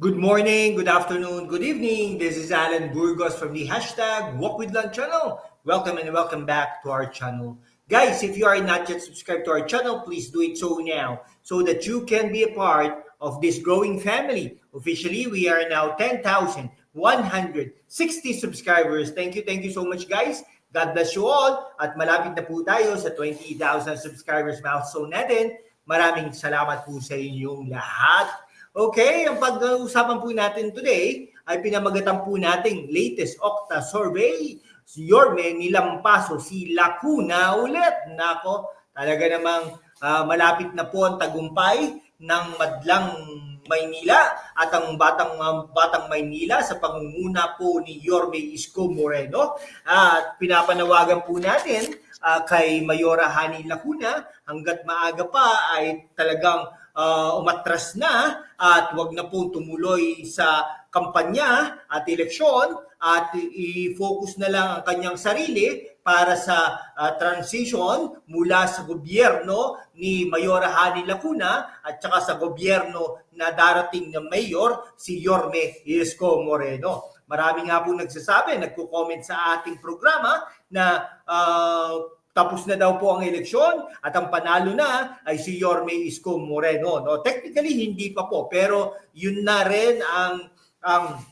Good morning, good afternoon, good evening. This is Alan Burgos from the hashtag Walk with Lunch channel. Welcome and welcome back to our channel. Guys, if you are not yet subscribed to our channel, please do it so now so that you can be a part of this growing family. Officially, we are now 10,160 subscribers. Thank you, thank you so much guys. God bless you all at malapit na po tayo sa 20,000 subscribers milestone natin. Maraming salamat po sa inyong lahat. Okay, ang pag-uusapan po natin today ay pinamagatan po nating latest Okta survey. Si Yorme nilampaso si Lacuna ulit. Nako, talaga namang ah, malapit na po ang tagumpay ng madlang Maynila at ang batang ah, batang Maynila sa pangunguna po ni Yorme Isko Moreno. At pinapanawagan po natin ah, kay Mayora Hani Lacuna hanggat maaga pa ay talagang ah, umatras na at wag na po tumuloy sa kampanya at eleksyon at i-focus na lang ang kanyang sarili para sa ah, transition mula sa gobyerno ni Mayora Hani Lacuna at saka sa gobyerno na darating ng mayor si Yorme Isko Moreno. Marami nga po nagsasabi, nagko-comment sa ating programa na ah, tapos na daw po ang eleksyon at ang panalo na ay si Yorme Isko Moreno. No? Technically, hindi pa po. Pero yun na rin ang, ang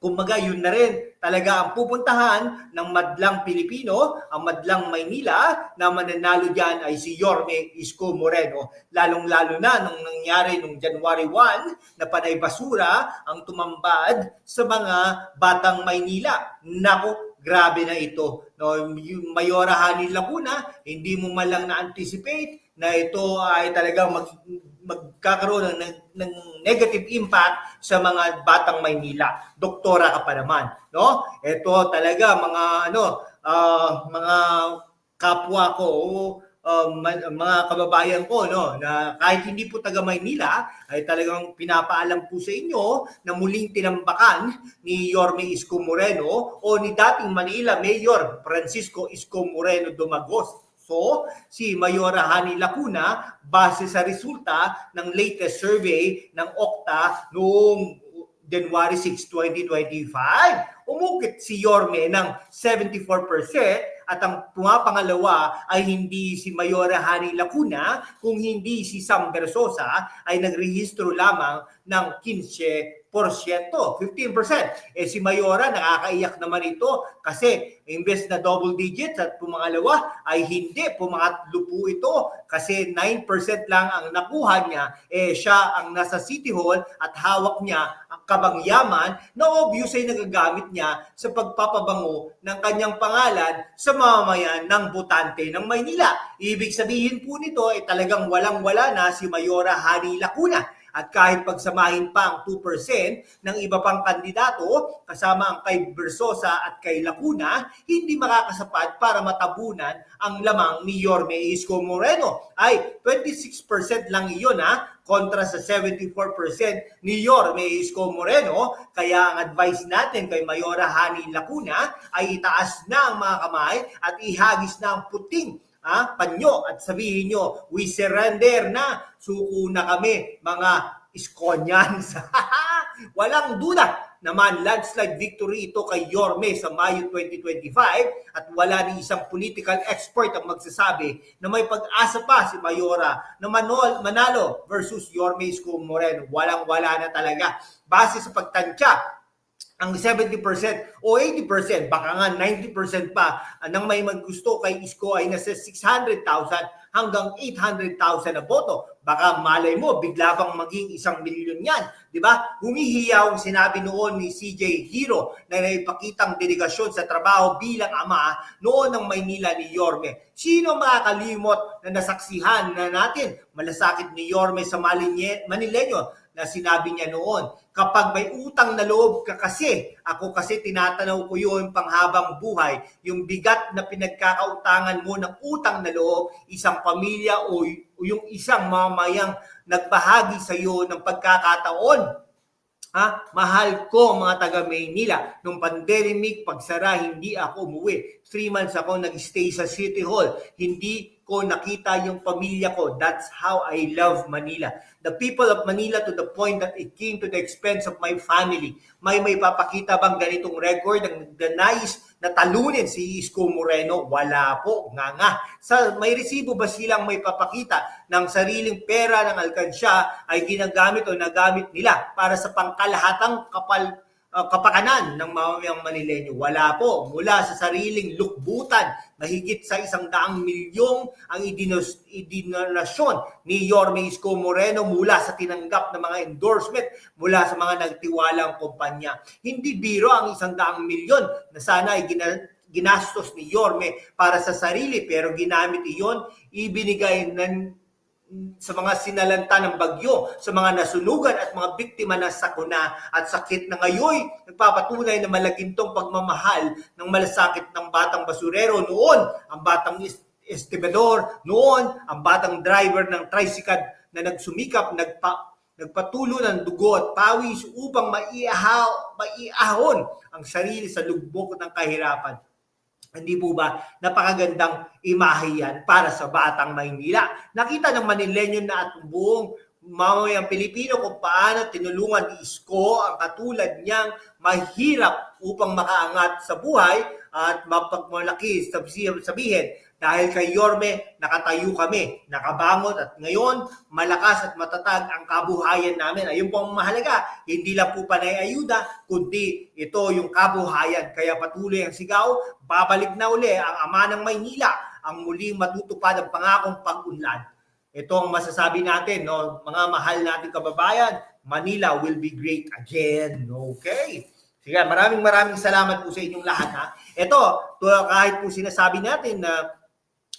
kumbaga yun na rin talaga ang pupuntahan ng madlang Pilipino, ang madlang Maynila na mananalo dyan ay si Yorme Isko Moreno. Lalong-lalo na nung nangyari nung January 1 na panay basura ang tumambad sa mga batang Maynila. Nako, grabe na ito. No, yung Mayora Hani Lacuna, hindi mo man lang na-anticipate na ito ay talagang mag, magkakaroon ng, ng negative impact sa mga batang Maynila. Doktora ka pa naman, no? Ito talaga mga ano, ah, mga kapwa ko uh, mga kababayan ko no na kahit hindi po taga Maynila ay talagang pinapaalam po sa inyo na muling tinambakan ni Yorme Isko Moreno o ni dating Manila Mayor Francisco Isko Moreno Domagos. So, si Mayora Hani Lacuna, base sa resulta ng latest survey ng Okta noong January 6, 2025, umukit si Yorme ng 74% at ang pumapangalawa ay hindi si Mayora Hani Lacuna, kung hindi si Sam Bersosa ay nagrehistro lamang ng 15%. 15%. Eh si Mayora nakakaiyak naman ito kasi imbes na double digits at pumangalawa ay hindi pumangatlo po ito kasi 9% lang ang nakuha niya eh siya ang nasa City Hall at hawak niya kabangyaman na obvious ay nagagamit niya sa pagpapabango ng kanyang pangalan sa mamamayan ng botante ng Maynila. Ibig sabihin po nito ay talagang walang-wala na si Mayora Hani Lacuna. At kahit pagsamahin pa ang 2% ng iba pang kandidato, kasama ang kay Bersosa at kay Lacuna, hindi makakasapat para matabunan ang lamang ni Yorme Isko Moreno. Ay, 26% lang iyon ha, kontra sa 74% ni Yorme Isko Moreno. Kaya ang advice natin kay Mayora Hani Lacuna ay itaas na ang mga kamay at ihagis na ang puting ah, panyo at sabihin nyo, we surrender na, suko na kami, mga Iskonyans. Walang duda naman landslide victory ito kay Yorme sa Mayo 2025 at wala ni isang political expert ang magsasabi na may pag-asa pa si Mayora na manol, manalo versus Yorme Isko Moreno. Walang-wala na talaga. Base sa pagtansya ang 70% o 80%, baka nga 90% pa nang may maggusto kay Isko ay nasa 600,000 hanggang 800,000 na boto. Baka malay mo, bigla pang maging isang milyon yan. Di ba? Humihiyaw ang sinabi noon ni CJ Hero na naipakitang delegasyon sa trabaho bilang ama noon ng Maynila ni Yorme. Sino makakalimot na nasaksihan na natin malasakit ni Yorme sa Manileño na sinabi niya noon, kapag may utang na loob ka kasi, ako kasi tinatanaw ko yun panghabang buhay, yung bigat na pinagkakautangan mo ng utang na loob, isang pamilya o, yung isang mamayang nagbahagi sa iyo ng pagkakataon. Ha? Mahal ko mga taga Maynila. Nung pandemic, pagsara, hindi ako umuwi. Three months ako nag-stay sa City Hall. Hindi ko nakita yung pamilya ko. That's how I love Manila. The people of Manila to the point that it came to the expense of my family. May may papakita bang ganitong record ang nais na talunin si Isko Moreno? Wala po, nga nga. Sa, may resibo ba silang may papakita ng sariling pera ng alkansya ay ginagamit o nagamit nila para sa pangkalahatang kapal uh, kapakanan ng mamamayang Manileño. Wala po. Mula sa sariling lukbutan, mahigit sa isang daang milyong ang idinos, idinonasyon ni Yorme Isko Moreno mula sa tinanggap ng mga endorsement mula sa mga nagtiwalang kumpanya. Hindi biro ang isang daang milyon na sana ay gina, ginastos ni Yorme para sa sarili pero ginamit iyon ibinigay ng sa mga sinalanta ng bagyo, sa mga nasunugan at mga biktima ng sakuna at sakit na ngayon nagpapatunay na malagintong pagmamahal ng malasakit ng batang basurero noon, ang batang estibador noon, ang batang driver ng tricycle na nagsumikap, nagpa, nagpatulo ng dugo at pawis upang maiahaw, maiahon ang sarili sa lugbok ng kahirapan. Hindi po ba napakagandang imahe yan para sa Batang Maynila? Nakita ng Manilenyo na at buong mamayang Pilipino kung paano tinulungan ni Isko ang katulad niyang mahirap upang makaangat sa buhay at mapagmalaki sabihin dahil kay Yorme, nakatayo kami, nakabangon at ngayon malakas at matatag ang kabuhayan namin. Ayun po ang mahalaga, hindi lang po panay ayuda, kundi ito yung kabuhayan. Kaya patuloy ang sigaw, babalik na uli ang ama ng Maynila, ang muling matutupad ang pangakong pag-unlad. Ito ang masasabi natin, no? mga mahal nating kababayan, Manila will be great again. Okay? Sige, maraming maraming salamat po sa inyong lahat. Ha? Ito, kahit po sinasabi natin na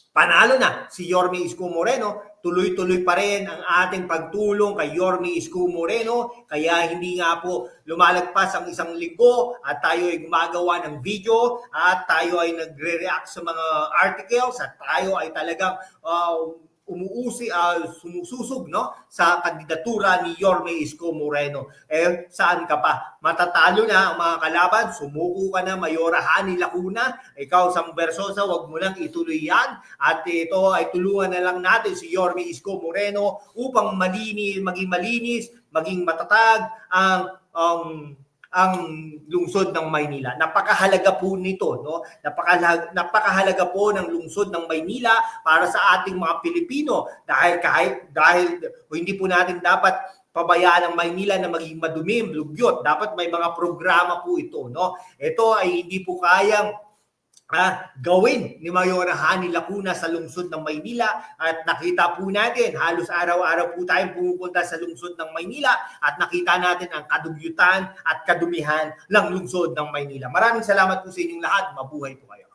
Panalo na si Yorme Isko Moreno, tuloy-tuloy pa rin ang ating pagtulong kay Yorme Isko Moreno, kaya hindi nga po lumalagpas ang isang linggo at tayo ay gumagawa ng video at tayo ay nagre-react sa mga articles at tayo ay talagang uh, umuusi uh, sumususog no sa kandidatura ni Yorme Isko Moreno. Eh saan ka pa? Matatalo na ang mga kalaban, sumuko ka na Mayora Hani Lacuna, ikaw Sam Versosa, wag mo lang ituloy yan at ito ay tulungan na lang natin si Yorme Isko Moreno upang malinis, maging malinis, maging matatag ang um, ang lungsod ng Maynila. Napakahalaga po nito, no? Napakahalaga, napakahalaga po ng lungsod ng Maynila para sa ating mga Pilipino dahil kahit dahil hindi po natin dapat pabayaan ang Maynila na maging madumi, lugyot. Dapat may mga programa po ito, no? Ito ay hindi po kayang ah, gawin ni Mayora Hani Lacuna sa lungsod ng Maynila at nakita po natin halos araw-araw po tayong pumupunta sa lungsod ng Maynila at nakita natin ang kadugyutan at kadumihan ng lungsod ng Maynila. Maraming salamat po sa inyong lahat. Mabuhay po kayo.